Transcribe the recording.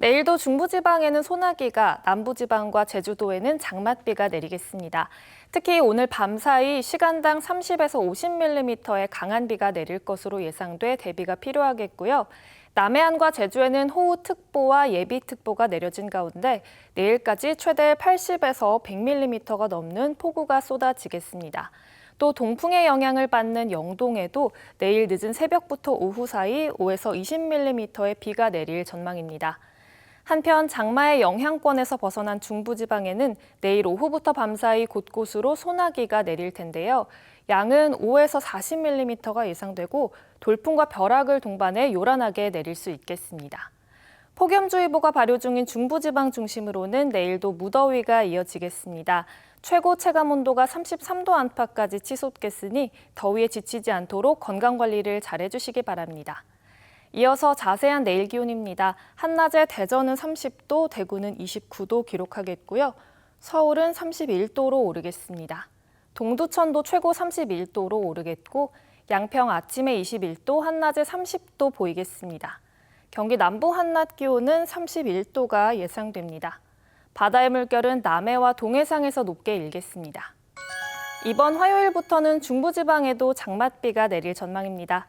내일도 중부지방에는 소나기가, 남부지방과 제주도에는 장맛비가 내리겠습니다. 특히 오늘 밤 사이 시간당 30에서 50mm의 강한 비가 내릴 것으로 예상돼 대비가 필요하겠고요. 남해안과 제주에는 호우특보와 예비특보가 내려진 가운데 내일까지 최대 80에서 100mm가 넘는 폭우가 쏟아지겠습니다. 또 동풍의 영향을 받는 영동에도 내일 늦은 새벽부터 오후 사이 5에서 20mm의 비가 내릴 전망입니다. 한편 장마의 영향권에서 벗어난 중부지방에는 내일 오후부터 밤사이 곳곳으로 소나기가 내릴 텐데요. 양은 5에서 40mm가 예상되고 돌풍과 벼락을 동반해 요란하게 내릴 수 있겠습니다. 폭염주의보가 발효 중인 중부지방 중심으로는 내일도 무더위가 이어지겠습니다. 최고 체감 온도가 33도 안팎까지 치솟겠으니 더위에 지치지 않도록 건강 관리를 잘 해주시기 바랍니다. 이어서 자세한 내일 기온입니다. 한낮에 대전은 30도, 대구는 29도 기록하겠고요. 서울은 31도로 오르겠습니다. 동두천도 최고 31도로 오르겠고 양평 아침에 21도, 한낮에 30도 보이겠습니다. 경기 남부 한낮 기온은 31도가 예상됩니다. 바다의 물결은 남해와 동해상에서 높게 일겠습니다. 이번 화요일부터는 중부지방에도 장맛비가 내릴 전망입니다.